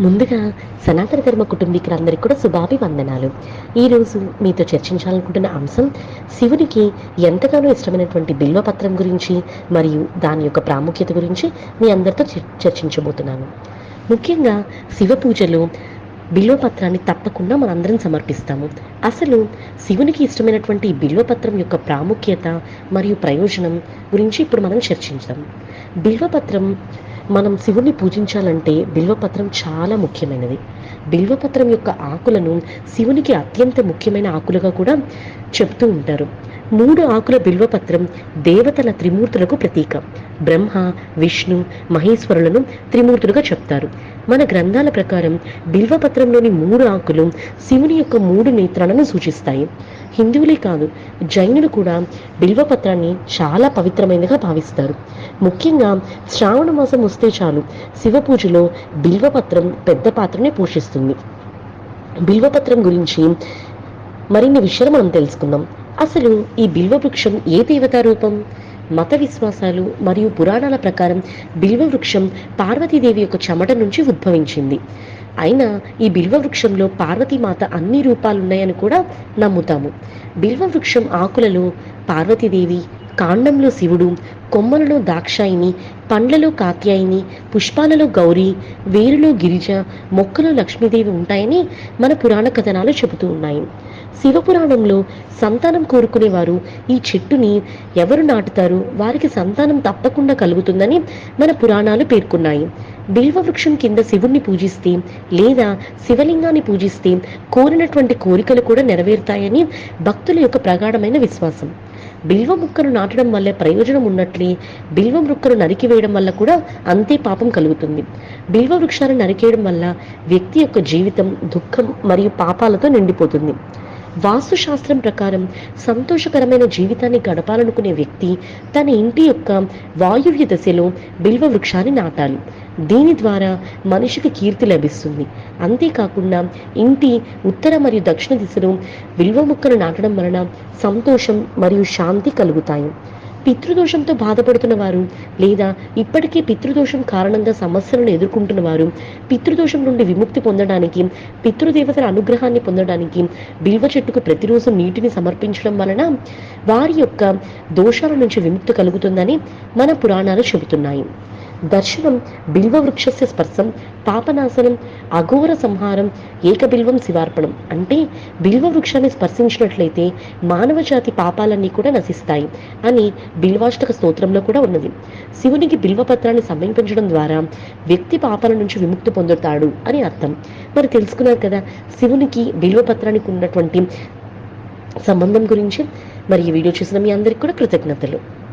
ముందుగా సనాతన ధర్మ కుటుంబీకులందరికీ కూడా శుభాభివందనాలు. ఈరోజు మీతో చర్చించాలనుకుంటున్న అంశం శివునికి ఎంతగానో ఇష్టమైనటువంటి బిల్వపత్రం గురించి మరియు దాని యొక్క ప్రాముఖ్యత గురించి మీ అందరితో చర్- చర్చించబోతున్నాను. ముఖ్యంగా శివ పూజలో బిల్వపత్రాన్ని తప్పకుండా మనందరం సమర్పిస్తాము. అసలు శివునికి ఇష్టమైనటువంటి బిల్వపత్రం యొక్క ప్రాముఖ్యత మరియు ప్రయోజనం గురించి ఇప్పుడు మనం చర్చించాం. బిల్వపత్రం మనం శివుణ్ణి పూజించాలంటే బిల్వపత్రం చాలా ముఖ్యమైనది. బిల్వపత్రం యొక్క ఆకులను శివునికి అత్యంత ముఖ్యమైన ఆకులుగా కూడా చెప్తూ ఉంటారు. మూడు ఆకుల బిల్వపత్రం దేవతల త్రిమూర్తులకు ప్రతీక. బ్రహ్మ విష్ణు మహేశ్వరులను త్రిమూర్తులుగా చెప్తారు. మన గ్రంథాల ప్రకారం బిల్వపత్రంలోని మూడు ఆకులు శివుని యొక్క మూడు నేత్రాలను సూచిస్తాయి. హిందువులే కాదు జైనులు కూడా బిల్వపత్రాన్ని చాలా పవిత్రమైనదిగా భావిస్తారు. ముఖ్యంగా శ్రావణ మాసం వస్తే చాలు శివ పూజలో బిల్వపత్రం పెద్ద పాత్రని పోషిస్తుంది. బిల్వపత్రం గురించి మరిన్ని విషయాలు మనం తెలుసుకుందాం. అసలు ఈ బిల్వ వృక్షం ఏ దేవతా రూపం? మత విశ్వాసాలు మరియు పురాణాల ప్రకారం బిల్వ వృక్షం పార్వతీదేవి యొక్క చెమట నుంచి ఉద్భవించింది. అయినా ఈ బిల్వ వృక్షంలో పార్వతీమాత అన్ని రూపాలున్నాయని కూడా నమ్ముతాము. బిల్వ వృక్షం ఆకులలో పార్వతీదేవి కాండంలో శివుడు కొమ్మలలో దాక్షాయిని పండ్లలో కాత్యాయిని పుష్పాలలో గౌరీ వేరులో గిరిజ మొక్కలో లక్ష్మీదేవి ఉంటాయని మన పురాణ కథనాలు చెబుతూ ఉన్నాయి. శివపురాణంలో సంతానం కోరుకునేవారు ఈ చెట్టుని ఎవరు నాటుతారు? వారికి సంతానం తప్పకుండా కలుగుతుందని మన పురాణాలు పేర్కొన్నాయి. బిల్వ వృక్షం కింద శివుణ్ణి పూజిస్తే లేదా శివలింగాన్ని పూజిస్తే కోరినటువంటి కోరికలు కూడా నెరవేరుతాయని భక్తుల యొక్క ప్రగాఢమైన విశ్వాసం. బిల్వ ముక్కను నాటడం వల్ల ప్రయోజనం ఉన్నట్లే బిల్వ మొక్కను నరికివేయడం వల్ల కూడా అంతే పాపం కలుగుతుంది. బిల్వ వృక్షాన్ని నరికేయడం వల్ల వ్యక్తి యొక్క జీవితం దుఃఖం మరియు పాపాలతో నిండిపోతుంది. వాస్తుశాస్త్రం ప్రకారం సంతోషకరమైన జీవితాన్ని గడపాలనుకునే వ్యక్తి తన ఇంటి యొక్క వాయువ్య దశలో బిల్వ వృక్షాన్ని నాటాలి. దీని ద్వారా మనిషికి కీర్తి లభిస్తుంది. అంతేకాకుండా ఇంటి ఉత్తర మరియు దక్షిణ దిశలో బిల్వ మొక్కను నాటడం వలన సంతోషం మరియు శాంతి కలుగుతాయి. పితృదోషంతో బాధపడుతున్న వారు లేదా ఇప్పటికే పితృదోషం కారణంగా సమస్యలను ఎదుర్కొంటున్న వారు పితృదోషం నుండి విముక్తి పొందడానికి పితృదేవతల అనుగ్రహాన్ని పొందడానికి బిల్వ చెట్టుకు ప్రతిరోజు నీటిని సమర్పించడం వలన వారి యొక్క దోషాల నుంచి విముక్తి కలుగుతుందని మన పురాణాలు చెబుతున్నాయి. దర్శనం బిల్వవృక్షస్య స్పర్శం పాపనాశనం అఘోర సంహారం ఏకబిల్వం శివార్పణం. అంటే బిల్వ వృక్షాన్ని స్పర్శించినట్లయితే మానవ జాతి పాపాలన్నీ కూడా నశిస్తాయి అని బిల్వాష్టక స్తోత్రంలో కూడా ఉన్నది. శివునికి బిల్వపత్రాన్ని సమర్పించడం ద్వారా వ్యక్తి పాపాల నుంచి విముక్తి పొందుతాడు అని అర్థం. మరి తెలుసుకున్నారు కదా శివునికి బిల్వపత్రానికి ఉన్నటువంటి సంబంధం గురించి. మరి ఈ వీడియో చూసిన మీ అందరికి కూడా కృతజ్ఞతలు.